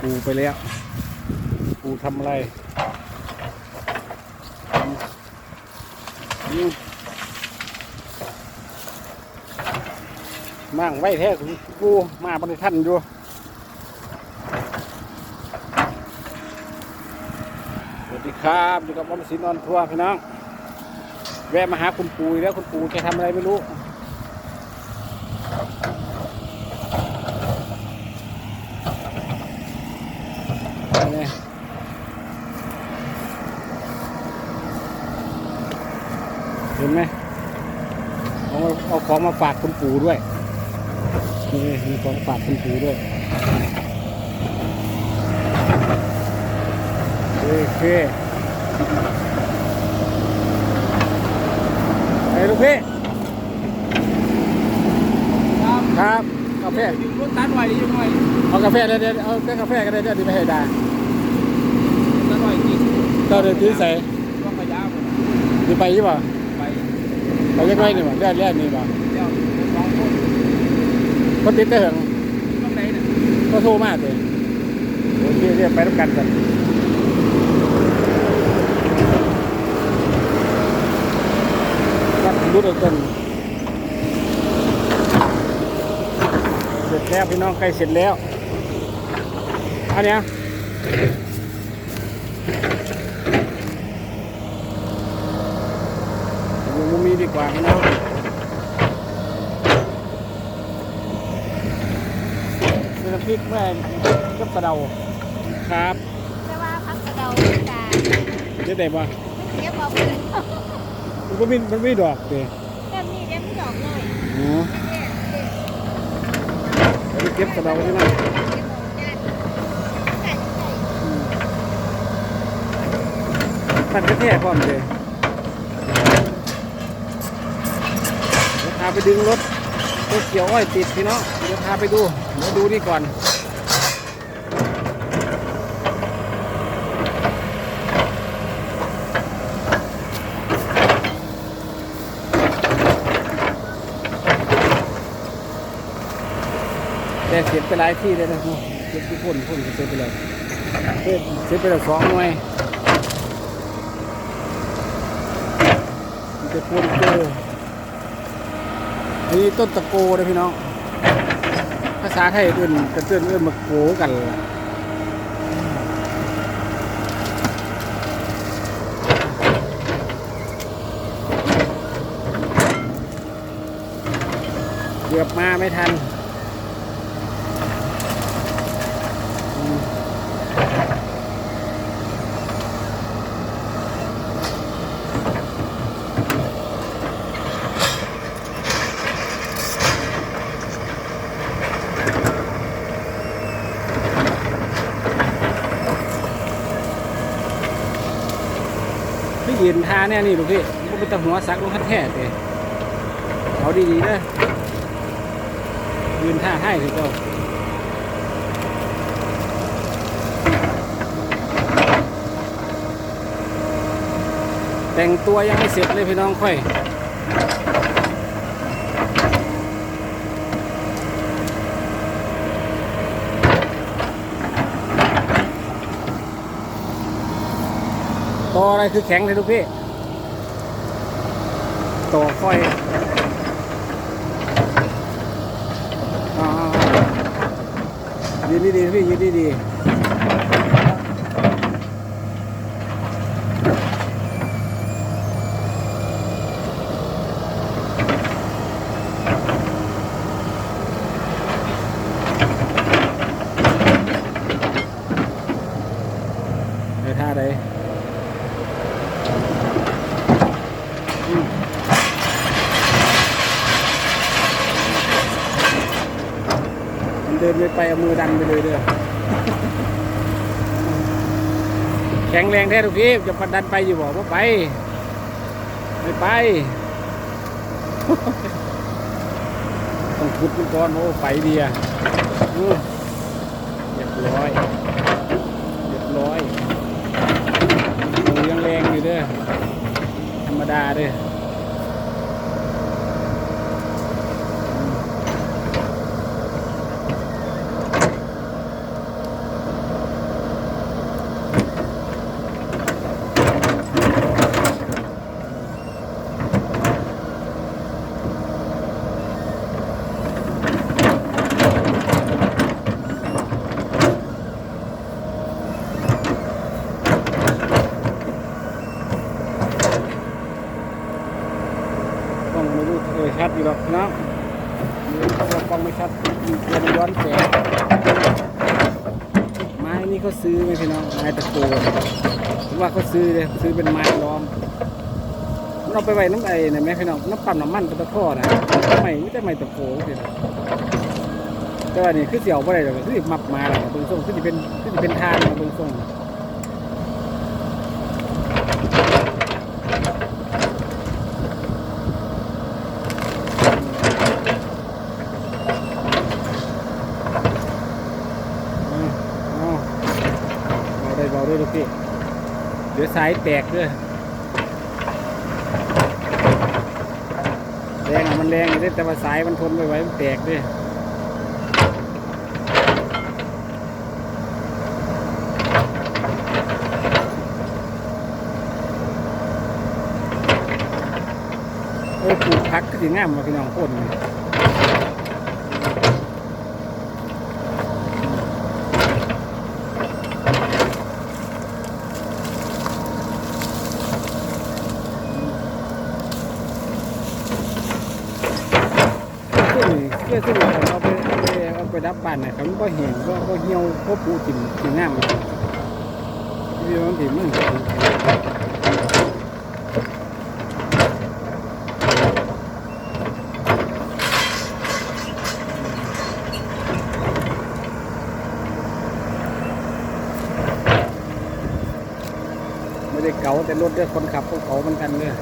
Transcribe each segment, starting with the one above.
ปูไปแล้ว ปูทำอะไรทำนี่มั่งไว้แท้คุณปูมาบริท่านอยู่สวัสดีครับอยู่กับออมสินออนทัวร์พี่น้อง แวะมาหาคุณปูแล้วคุณปูแกทำอะไรไม่รู้ นี่เห็นไหมเอา มาเอาของมาฝากคุณปู่ด้วยนี่มีของฝากคุณปู่ด้วยโอเคไอ้ลูกพี่ครับครับกาแฟดึงรถตันไว้ยังไงเอากาแฟเดี๋ยวเดี๋ยวเอาแค่กาแฟก็ได้เดี๋ยวดีไม่ให้ได้ตันไว้จริงเจ้าเดินถือใส่ช่วงขยาวดีไปยี่ป่ะไปไปยังไงนี่ป่ะเรียกเรียกนี่ป่ะ เดี๋ยวสองคนก็ติดได้เหรอช่วงไหนเนี่ยก็โทรมาเลยโอเคเรียกไปรับกันกันรับรู้ตัวตนเสร็จแล้วพี่น้องใกล้เสร็จแล้วอันเนี้ยอยู่มุมนี้ดีกว่าพี่น้องเป็นน้ำพ ริกแม่กับกระเดาครับแต่ว่าพักกระเดาตาเจ๊ได้ปะเก็บเอาไปเลยมันก็มีมันไม่ดอกเลยแค่นี้เดี๋ยวไม่ดอกเลยอ๋อเนี่ยเด็กเดี๋ยวไปเก็บกระเดาใช่ไหมเก็บเอาเนี่ยใส่ใส่ตัดกระแทกพร้อมเลยเดี๋ยวพาไปดึงรถ รถเกี่ยวอ้อยติดพี่น้องเดี๋ยวพาไปดูเดี๋ยวดูนี่ก่อนแต่เสร็จไปหลายที่เลยนะโอ้เสียพ่นพ่นเสร็จไปเลยเสร็จเสร็จไปแล้วสองหน่วยมันจะพ่นเจอ อันนี้ต้นตะโกเลยพี่น้อง ภาษาไทยเอื่นกันเตือนเอื่นมาโกกันเกือบมาไม่ทัน ยืนทาแน่นี่ลูกพี่มันเป็นตะหัวซักลงคันแท้เลยเอาดีๆนะยืนท่าให้ถึงเจ้าแต่งตัวยังไม่เสร็จเลยพี่น้องค่อย ตัวอะไรคือแข็งเลยทุกพี่ตัวค่อยอ่ายืนดีๆพี่ยืนดีๆในท่าใด มันเดินไปไปเอา มือดันไปเลยเด้อแข็งแรงแท้ทุกทีจะปัดดันไปอยู่บอกว่าไป ไม่ไปต้องขุดมันก่อนโอ้ไปดีอะเรียบร้อยเรียบร้อยมือยังแรงอยู่เด้อธรรมดาเด้อ อยู่หรอกนะต้องระวังไม่ชัดเดี๋ยวมันย้อนแสงไม้นี่เขาซื้อไหมพี่น้องไม้ตะโกนผมว่าเขาซื้อเลยซื้อเป็นไม้ล้อมเราไปไว้น้ำไอ้นะแมพี่น้องน้ำปั่นน้ำมันตะข้อนะไม่ไม่ได้ไม้ตะโกนเลยแต่ว่านี่คือเสี่ยวอะไรหรอคือมับมาหรอกตรงส่งคือจะเป็นคือจะเป็นทางตรงส่ง เดี๋ยวสายแตกด้วยแรงอะมันแรงอยู่ด้แต่ว่าสายมันทนไม่ไหวมันแตกด้วยเออปลูกพักก็สิงามมาพี่น้องพ่นนี่ซึ่งเพื่อซึ่งเอาไปเอาไปเอาไปดั บ้านนะครับมันก็เหี่ยวก็ก็เหี่ยวก็ปูจิ้มจิ้มงามเลยที่มันจิ้มมันไม่ได้เก่าแต่รถเด้อคนขับก็เก่าเหมือนกันเลย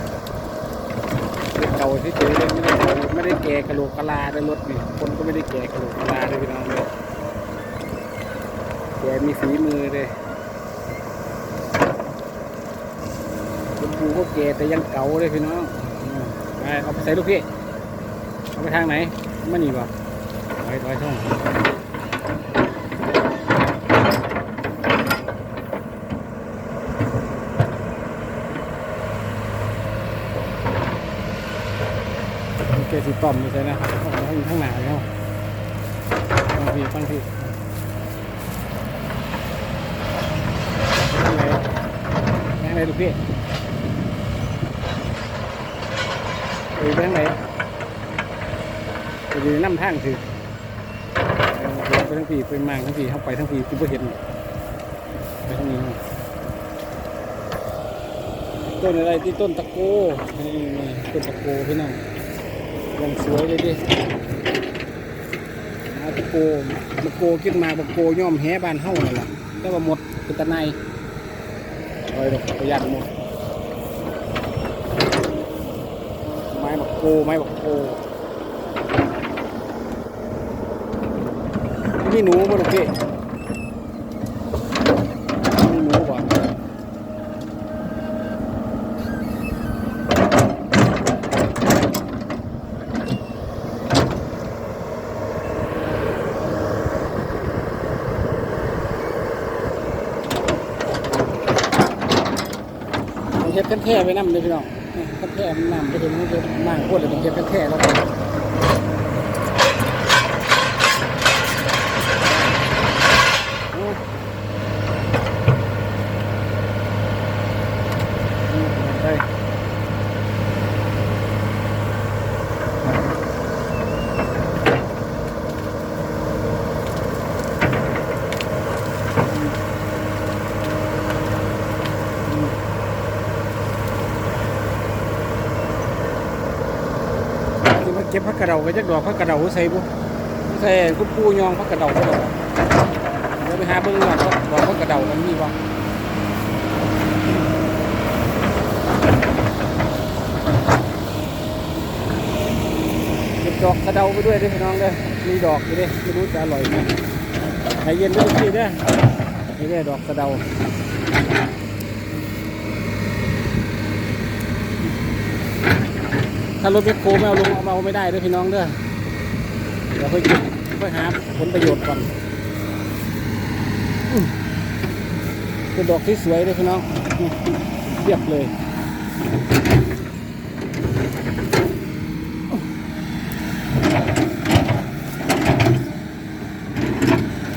เก่าที่เฉยเลยไม่ได้เก่าไม่ได้แก่กระโหลกกะลาในรถนี่คนก็ไม่ได้แก่กระโหลกกะลาในพี่น้องเลยแกมีฝีมือเลยคุณปูก็แก่แต่ยังเก่าเลยพี่น้องไปเอาไปใส่ลูกพี่เอาไปทางไหนไม่หนีบ่ถอยถอยช่อง เกสิต่อมอยู่ใช่ไหมครับข้างข้างหนาเลยครับตั้งทีตั้งทีข้างในข้างในดูพี่ไปข้างไหนไปยืนน้ำทางถือไปทั้งทีไปมางทั้งทีเข้าไปทั้งทีคุณก็เห็นไปทางนี้ต้นอะไรที่ต้นตะโกนี่นี่ต้นตะโกพี่น้อง ยังสวยเลยดิมาตะโกตะโกขึ้นมาตะโกย่อมแห่บานเฮ้านั่นแหละแต่ว่าหมดเป็นตะไนโอ้ยดอกประหยัดหมด ไม้บักโกไม้บักโกมีหนูบ่ลูกพี่มีหนูบ่ ก็บกันแท้ไปน้ำเลยพี่น้องกันแท้มันน้ำไปถึงมันจะนั่งโคตรเลยเป็นเฮ็บกันแท้แล้วกันโอ้อืมได้ที่มาเก็บผักกระเดาก็จักดอกผักกระเดาใส่บุใส่กุ๊ปูยองผักกระเดาก็ดอกเดี๋ยวไปหาเบิ่งก่อนว่าดอกผักกระเดามันมีบ่เก็บดอกกระเดาไปด้วยด้อพี่น้องเด้อมีดอกอยู่ด้อไม่รู้จะอร่อยไหมใจเย็นด้วยพี่เด้อนี่เด้ดอกกระเดา ถ้ารถแมคโครไม่เอาลงเอาไม่ได้ด้วยพี่น้องเด้อเดี๋ยวไปเก็บไปหาผลประโยชน์ก่อนเป็นดอกที่สวยเลยพี่น้องนี่เรียบเลย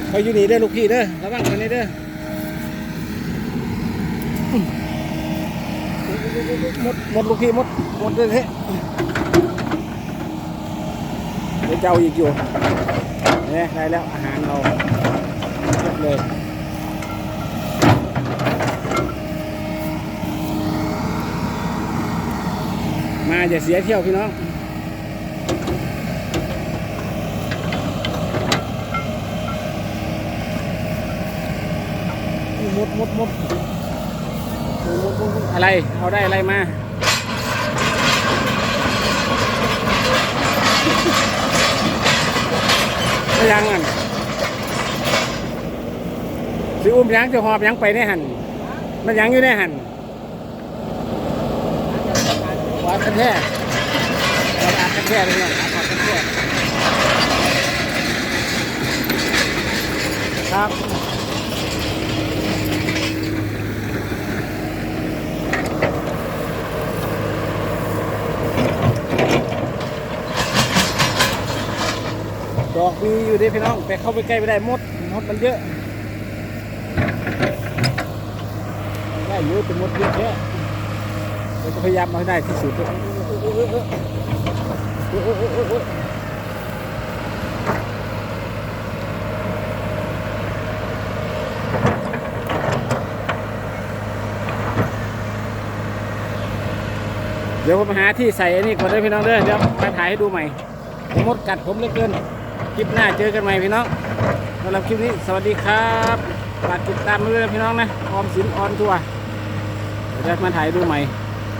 ไปอยู่นี่เด้อลูกพี่เด้อระวังกันนี่เด้ออื้อหมดหมดลูกพี่หมดหมดเลยเฮ้ เดี๋ยวจ้เอาอีกอยู่เนี่ยได้แล้วอาหารเราเรียเลยมาอย่าเสียเที่ยวพี่น้องมดมดมดอะไร เอาได้อะไรมา ยังอันสิอุ้มยังจะหอบยังไปได้หันมันยังอยู่ได้หันวาดกันแท้วาดกันแท้เลยเนี่ยวัดกันแท้ครับ อกมีอยู่ดิพี่น้อง แต่เข้าไปใกล้ไม่ได้มดมดมันเยอะได้เยอะเป็นมดเยอะแยะเราจะพยายามเอาให้ได้ที่สุดเดี๋ยวผมหาที่ใส่อันนี้ก่อนได้พี่น้องเด้อเดี๋ยวมาถ่ายให้ดูใหม่ผมมดกัดผมเหลือเกิน คลิปหน้าเจอกันใหม่พี่น้องสำหรับคลิปนี้สวัสดีครับฝากติดตามด้วยนะพี่น้องนะออมสินออนทัวร์เดี๋ยวจะมาถ่ายดูใหม่